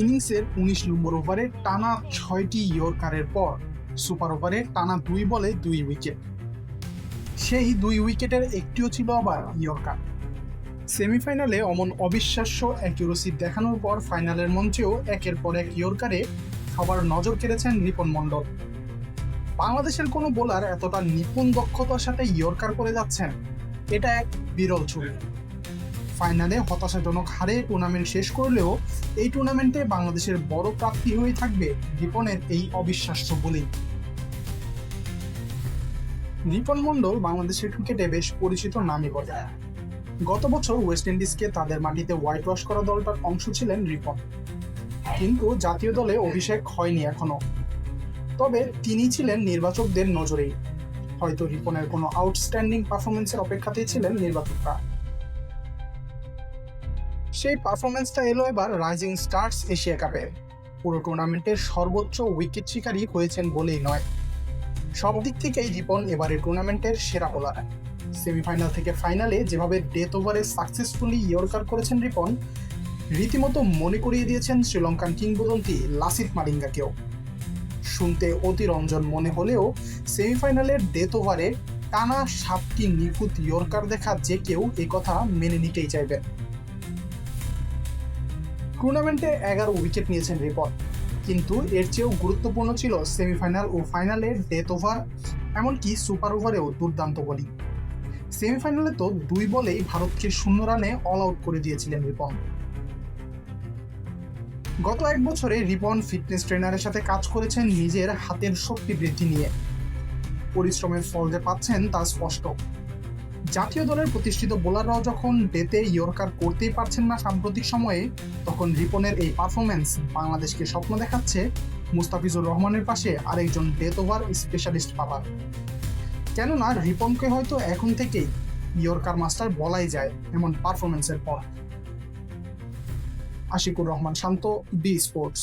ইনিংসের উনিশ নম্বর ওভারে টানা ছয়টি ইয়র্কারের পর সুপার ওভারে টানা দুই বলে দুই উইকেট। সেই দুই উইকেটের একটিও ছিল আবার ইয়র্কার। সেমিফাইনালে অমন অবিশ্বাস্য অ্যাকিউরেসি দেখানোর পর ফাইনালের মঞ্চেও একের পর এক ইয়র্কারে সবার নজর কেড়েছেন রিপন মণ্ডল। বাংলাদেশের কোনো বোলার এতটা নিপুণ দক্ষতার সাথে ইয়র্কার করে যাচ্ছেন, এটা এক বিরল ছবি। ফাইনালে হতাশাজনক হারে টুর্নামেন্ট শেষ করলেও এই টুর্নামেন্টে বাংলাদেশের বড় প্রাপ্তি হয়ে থাকবে রিপনের এই অবিশ্বাস্য বোলিং। রিপন মণ্ডল বাংলাদেশের ক্রিকেটে বেশ পরিচিত নামই বটে। গত বছর ওয়েস্ট ইন্ডিজকে তাদের মাটিতে হোয়াইট ওয়াশ করা দলটার অংশ ছিলেন রিপন। কিন্তু জাতীয় দলে অভিষেক হয়নি এখনও। তবে তিনি ছিলেন নির্বাচকদের নজরেই। হয়তো রিপনের কোনো আউটস্ট্যান্ডিং পারফরমেন্সের অপেক্ষাতেই ছিলেন নির্বাচকরা। সেই পারফরমেন্সটা এলো এবার রাইজিং স্টার্স এশিয়া কাপে পুরো টুর্নামেন্টের সর্বোচ্চ উইকেট শিকারী হয়েছেন বলেই নয়। সব দিক থেকেই রিপন এবারে টুর্নামেন্টের সেরা বোলার সেমিফাইনাল থেকে ফাইনালে যেভাবে ডেথ ওভারে সাকসেসফুলি ইয়র্কার করেছেন রিপন, রীতিমতো মনে করিয়ে দিয়েছেন শ্রীলঙ্কান কিংবদন্তি লাসিত মালিঙ্গাকেও শুনতে অতিরঞ্জন মনে হলেও সেমিফাইনালের ডেথ ওভারে টানা সাতটি নিখুঁত ইয়র্কার দেখা যে কেউ কথা মেনে নিতেই চাইবে টুর্নামেন্টে এগারো উইকেট নিয়েছেন রিপন। কিন্তু এর চেয়েও গুরুত্বপূর্ণ ছিল সেমিফাইনাল ও ফাইনালে ডেথ ওভার, এমনকি সুপার ওভারেও দুর্দান্ত বোলিং। সেমিফাইনালে তো দুই বলেই ভারতকে শূন্য রানে অল আউট করে দিয়েছিলেন রিপন। গত এক বছরে রিপন ফিটনেস ট্রেনারের সাথে কাজ করেছেন নিজের হাতের শক্তি বৃদ্ধি নিয়ে। পরিশ্রমের ফল যে পাচ্ছেন তা স্পষ্ট। জাতীয় দলের প্রতিষ্ঠিত বোলাররাও যখন ডেতে ইয়র্কার করতেই পারছেন না সাম্প্রতিক সময়ে, তখন রিপনের এই পারফরমেন্স বাংলাদেশকে স্বপ্ন দেখাচ্ছে মুস্তাফিজুর রহমানের পাশে আরেকজন ডেথ ওভার স্পেশালিস্ট পাবার। কেননা রিপনকে হয়তো এখন থেকেই ইয়র্কার মাস্টার বলাই যায় এমন পারফরমেন্সের পর। Ashiqur Rahman Shanto, B sports.